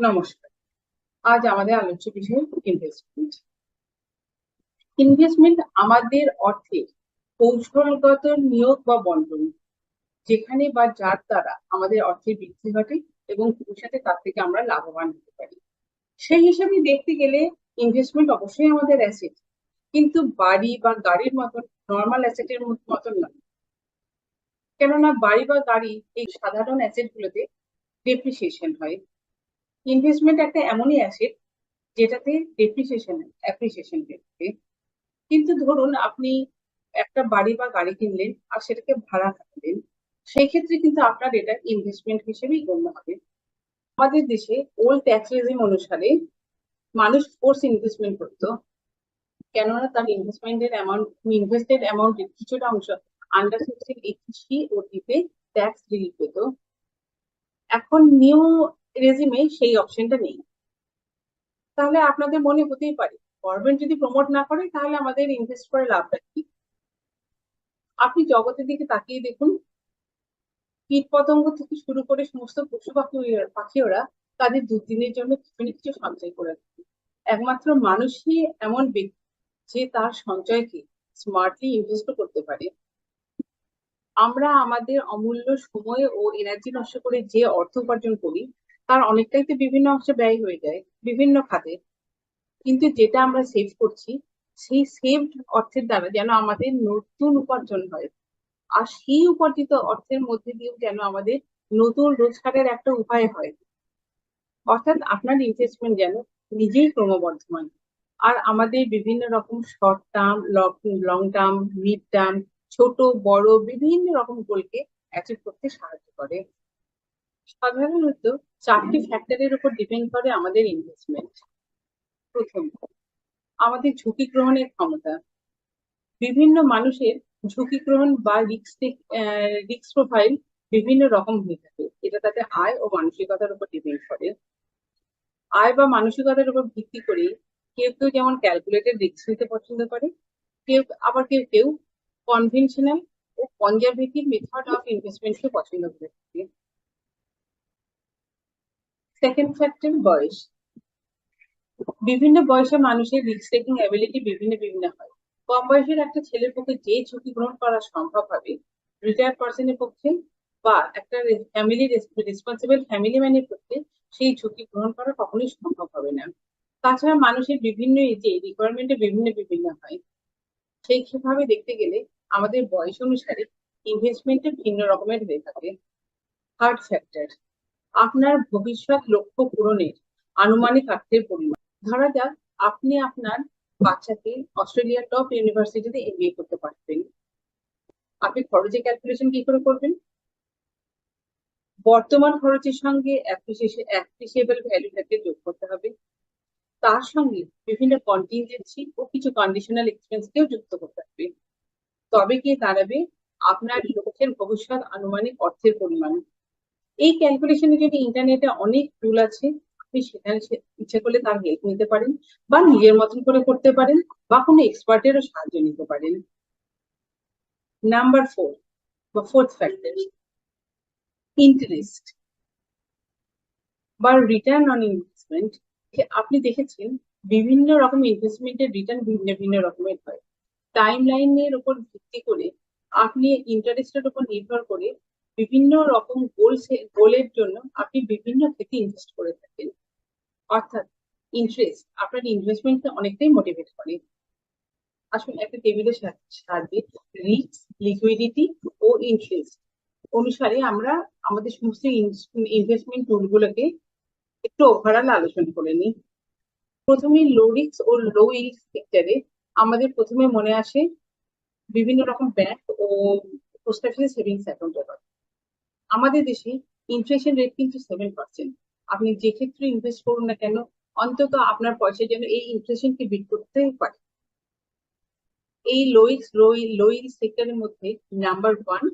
নমস্কার। আজ আমাদের আলোচ্য বিষয় ইনভেস্টমেন্ট ইনভেস্টমেন্ট আমাদের অর্থের কৌশলগত নিয়োগ বা বন্টন, যেখানে বা যার দ্বারা আমাদের অর্থের বৃদ্ধি ঘটে এবং ভবিষ্যতে তার থেকে আমরা লাভবান হতে পারি। সেই হিসাবে দেখতে গেলে ইনভেস্টমেন্ট অবশ্যই আমাদের অ্যাসেট কিন্তু বাড়ি বা গাড়ির মতন নর্মাল অ্যাসেটের মতন নয়। কেননা বাড়ি বা গাড়ি এই সাধারণ অ্যাসেট গুলোতে ডেপ্রিসিয়েশন হয়। ইনভেস্টমেন্ট একটা এমনই অ্যাসেট যেটাতে ডেপ্রিসিয়েশন অ্যাপ্রিসিয়েশন থাকে কিন্তু ধরুন আপনি একটা বাড়ি বা গাড়ি কিনলেন আর সেটাকে ভাড়া থাকলেন সেই ক্ষেত্রে কিন্তু আপনার এটা ইনভেস্টমেন্ট হিসেবেই গণ্য হবে। আমাদের দেশে ওল্ড ট্যাক্স রেজিম অনুসারে মানুষ ফোর্স ইনভেস্টমেন্ট করতো, কেননা তার ইনভেস্টমেন্টের অ্যামাউন্ট ইনভেস্টেড অ্যামাউন্টের কিছুটা অংশ আন্ডার সেকশন এইচসি ও টিতে ট্যাক্স রিলিফ পেত। এখন নিউ রেজিমে সেই অপশনটা নেই। তাহলে আপনাদের মনে হতেই পারে গভর্নমেন্ট যদি প্রমোট না করে, তাহলে আমাদের ইনভেস্ট করে লাভটা কি? আপনি জগতের দিকে তাকিয়ে দেখুন। কীট পতঙ্গ থেকে শুরু করে সমস্ত পশু পাখি ওরা তাদের দুদিনের জন্য কিছু না কিছু সঞ্চয় করে রাখে। একমাত্র মানুষই এমন ব্যক্তি যে তার সঞ্চয়কে স্মার্টলি ইনভেস্ট করতে পারে। আমরা আমাদের অমূল্য সময় ও এনার্জি নষ্ট করে যে অর্থ উপার্জন করি তার অনেকটাই তো বিভিন্ন অংশে ব্যয় হয়ে যায়, বিভিন্ন খাতে। কিন্তু যেটা আমরা সেভ করছি, সেই সেভড অর্থের দ্বারা যেন আমাদের নতুন উপার্জন হয়। আর সেই উপার্জিত অর্থের মধ্যে দিয়েও যেন আমাদের নতুন রোজগারের একটা উপায় হয়। অর্থাৎ আপনার ইনভেস্টমেন্ট যেন নিজেই ক্রমবর্ধমান। আর আমাদের বিভিন্ন রকম short term long term mid term ছোট, বড়, বিভিন্ন রকম গোলকে অ্যাচিভ করতে সাহায্য করে। সাধারণত চারটি ফ্যাক্টরের উপর ডিপেন্ড করে আমাদের ইনভেস্টমেন্ট প্রথম, আমাদের ঝুঁকি গ্রহণের ক্ষমতা। বিভিন্ন মানুষের ঝুঁকি গ্রহণ বা রিক্স রিক্স প্রোফাইল বিভিন্ন রকম হয়ে থাকে। এটা তাদের আয় ও মানসিকতার উপর ডিপেন্ড করে। আয় বা মানসিকতার উপর ভিত্তি করে কেউ কেউ যেমন ক্যালকুলেটেড রিক্স নিতে পছন্দ করে, কেউ, আবার কেউ কেউ কনভেনশনাল ও কনজারভেটিভ মেথড অফ ইনভেস্টমেন্টকে পছন্দ করে থাকে। সেকেন্ড ফ্যাক্টর বয়স। বিভিন্ন বয়সে মানুষের রিস্ক টেকিং অ্যাবিলিটি বিভিন্ন বিভিন্ন হয়। কম বয়সের একটা ছেলের পক্ষে যে ঝুঁকি গ্রহণ করা সম্ভব হবে রিটায়ার্ড পার্সনের পক্ষে বা একটা ফ্যামিলি রেসপন্সিবল ফ্যামিলি ম্যানের পক্ষে সেই ঝুঁকি গ্রহণ করা কখনোই সম্ভব হবে না। তাছাড়া মানুষের বিভিন্ন এজে রিকোয়ারমেন্টে বিভিন্ন বিভিন্ন হয়, সেই ভাবে দেখতে গেলে আমাদের বয়স অনুসারে ইনভেস্টমেন্টে ভিন্ন রকমের হয়ে থাকে। থার্ড ফ্যাক্টর আপনার ভবিষ্যৎ লক্ষ্য পূরণের আনুমানিক অর্থের পরিমাণ। ধরা যাক, আপনি আপনার বাচ্চাকে অস্ট্রেলিয়ার টপ ইউনিভার্সিটিতে এমবিএ করতে পারবেন। আপনি খরচের ক্যালকুলেশন কি করে করবেন? বর্তমান খরচের সঙ্গে অ্যাপ্রিসিয়েবল ভ্যালুটাকে যোগ করতে হবে। তার সঙ্গে বিভিন্ন কন্টিনজেন্সি ও কিছু কন্ডিশনাল এক্সপেন্সকেও যুক্ত করতে হবে। তবে কি দাঁড়াবে আপনার লক্ষ্যের ভবিষ্যৎ আনুমানিক অর্থের পরিমাণ। এই ক্যালকুলেশনের যদি ইন্টারনেটে অনেক টুল আছে, আপনি সেখানে ইচ্ছে করলে তার হেল্প নিতে পারেন বা নিজের মতন করে করতে পারেন বা কোনো এক্সপার্টেরও সাহায্য নিতে পারেন। নাম্বার ফোর বা ফোর্থ ফ্যাক্টর ইন্টারেস্ট বা রিটার্ন অন ইনভেস্টমেন্ট আপনি দেখেছেন বিভিন্ন রকম ইনভেস্টমেন্টের রিটার্ন ভিন্ন ভিন্ন রকমের হয়। টাইম লাইনের উপর ভিত্তি করে আপনি ইন্টারেস্টের উপর নির্ভর করে বিভিন্ন রকম গোল গোলের জন্য আপনি বিভিন্ন ক্ষেত্রে ইনভেস্ট করে থাকেন। অর্থাৎ ইন্টারেস্ট আপনার ইনভেস্টমেন্টকে অনেকটাই মোটিভেট করে। আসুন একটা টেবিলের সাহায্যে রিস্ক লিকুইডিটি ও ইন্টারেস্ট অনুসারে আমরা আমাদের সমস্ত ইনভেস্টমেন্ট টুলগুলোকে একটু ওভারঅল আলোচনা করে নিই। প্রথমে লো রিস্ক ও লো ইল্ড সেক্টরে আমাদের প্রথমে মনে আসে বিভিন্ন রকম ব্যাংক ও পোস্ট অফিসে সেভিংস অ্যাকাউন্টের কথা। আমাদের দেশে ইনফ্লেশন রেট কিন্তু সেভেন পার্সেন্ট আপনি যে ক্ষেত্রে ইনভেস্ট করুন না কেন, অন্তত আপনার পয়সা যেন এই ইনফ্লেশনকে বিট করতে পারে। এই লোইস লোইল সেক্টরের মধ্যে নাম্বার ওয়ান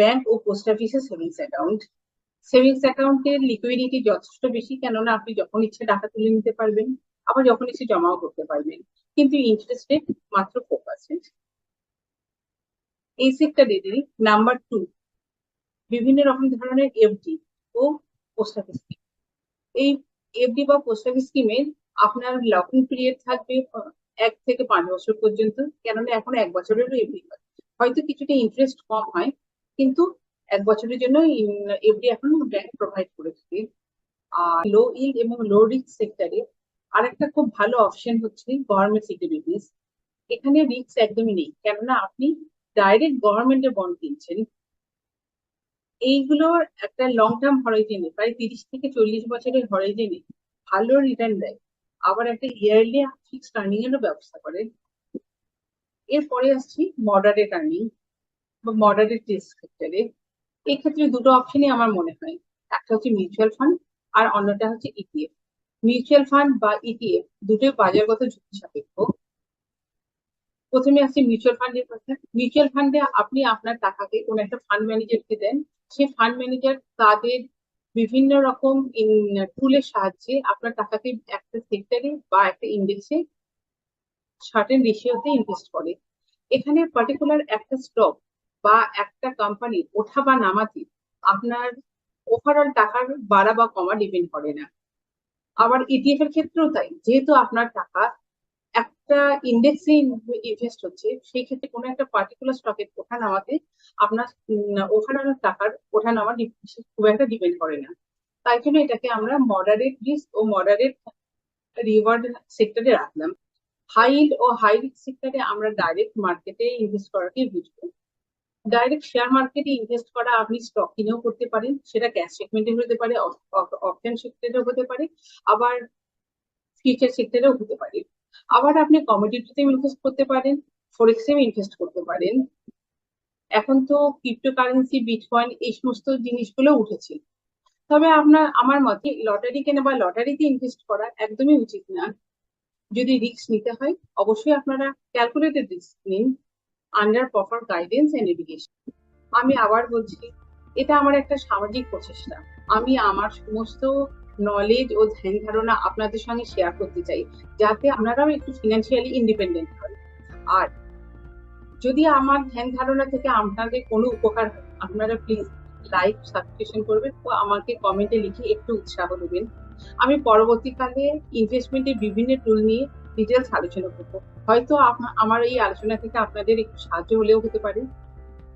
ব্যাংক ও পোস্ট অফিসের সেভিংস অ্যাকাউন্ট সেভিংস অ্যাকাউন্টের লিকুইডিটি যথেষ্ট বেশি, কেননা আপনি যখন ইচ্ছে টাকা তুলে নিতে পারবেন, আবার যখন ইচ্ছে জমাও করতে পারবেন। কিন্তু ইন্টারেস্ট রেট মাত্র ফোর পার্সেন্ট এই সেক্টরেরই নাম্বার টু, বিভিন্ন রকম ধরনের এফডি ও পোস্ট অফিস স্কিম এই এফডি বা পোস্ট অফিস স্কিমের আপনার লকিং পিরিয়ড থাকবে এক থেকে পাঁচ বছর পর্যন্ত, কেননা এখন এক বছরেরও এফডি হয়। হয়তো কিছুটা ইন্টারেস্ট কম হয়, কিন্তু এক বছরের জন্য এফডি এখন ব্যাংক প্রোভাইড করে থাকে আর লো ইল্ড এবং লো রিস্ক সেক্টরে আরেকটা খুব ভালো অপশন হচ্ছে গভর্নমেন্ট সিকিউরিটিজ এখানে রিস্ক একদমই নেই, কেননা আপনি ডাইরেক্ট গভর্নমেন্টের বন্ড কিনছেন, এইগুলোর একটা লং টার্ম হরাইজেনে প্রায় তিরিশ থেকে চল্লিশ বছরের হরাইজেনে ভালো রিটার্ন দেয়। আবার একটা ইয়ারলি ফিক্সড আর্নিং এরও ব্যবস্থা করে। এরপরে আসছি মডারেট আর্নিং বা মডারেট রিস্ক সেক্টরে এই ক্ষেত্রে দুটো অপশনই আমার মনে হয়। একটা হচ্ছে মিউচুয়াল ফান্ড আর অন্যটা হচ্ছে ইটিএফ মিউচুয়াল ফান্ড বা ইটিএফ দুটোই বাজারগত ঝুঁকি সাপেক্ষ প্রথমে আসছে মিউচুয়াল ফান্ডের কথা। মিউচুয়াল ফান্ডে আপনি আপনার টাকাকে কোন একটা ফান্ড ম্যানেজারকে দেন। সেই ফান্ড ম্যানেজার তাদের বিভিন্ন রকম টুলের সাহায্যে আপনার টাকাকে একটা সেক্টরে বা একটা ইন্ডেক্সে সার্টেন রেশিওতে ইনভেস্ট করে। এখানে পার্টিকুলার একটা স্টক বা একটা কোম্পানির ওঠা বা নামাতে আপনার ওভারঅল টাকার বাড়া বা কমা ডিপেন্ড করে না। আবার ইটিএফ এর ক্ষেত্রেও তাই। যেহেতু আপনার টাকা একটা ইন্ডেক্সে ইনভেস্ট হচ্ছে, সেই ক্ষেত্রে কোনো একটা পার্টিকুলার স্টকের ওঠা নামাতে আপনার ওভারঅল টাকার ওঠা নামা খুব একটা ডিপেন্ড করে না। তাই জন্য এটাকে আমরা মডারেট রিস্ক ও মডারেট রিওয়ার্ড সেক্টরে রাখলাম। হাই ও হাই রিস্ক সেক্টরে আমরা ডাইরেক্ট মার্কেটে ইনভেস্ট করাকে বুঝব। ডাইরেক্ট শেয়ার মার্কেটে ইনভেস্ট করা আপনি স্টক কিনেও করতে পারেন, সেটা ক্যাশ সেগমেন্টে হতে পারে অপশন সেক্টরেও হতে পারে, আবার ফিউচার সেক্টরেও হতে পারে। আবার আপনি কমোডিটিতে ইনভেস্ট করতে পারেন ফরেক্সেও ইনভেস্ট করতে পারেন। এখন তো ক্রিপ্টোকারেন্সি বিটকয়েন এই সমস্ত জিনিসগুলো উঠেছে। তবে আপনার, আমার মতে লটারি কেনা বা লটারিতে ইনভেস্ট করা একদমই উচিত না। যদি রিস্ক নিতে হয়, অবশ্যই আপনারা ক্যালকুলেটেড রিস্ক নিন under proper guidance and education আমি আবার বলছি, এটা আমার একটা সামাজিক প্রচেষ্টা। আমি আমার সমস্ত নলেজ ও ধ্যান ধারণা আপনাদের সঙ্গে শেয়ার করতে চাই, যাতে আপনারাও একটু ফিনান্সিয়ালি ইন্ডিপেন্ডেন্ট হন। আর যদি আমার ধ্যান ধারণা থেকে আপনাদের কোনো উপকার আপনারা প্লিজ লাইক সাবস্ক্রিপশন করবেন ও আমাকে কমেন্টে লিখে একটু উৎসাহ দেবেন। আমি পরবর্তীকালে ইনভেস্টমেন্টের বিভিন্ন টুল নিয়ে ডিটেলস আলোচনা করব। হয়তো আমার এই আলোচনা থেকে আপনাদের একটু সাহায্য হলেও হতে পারে।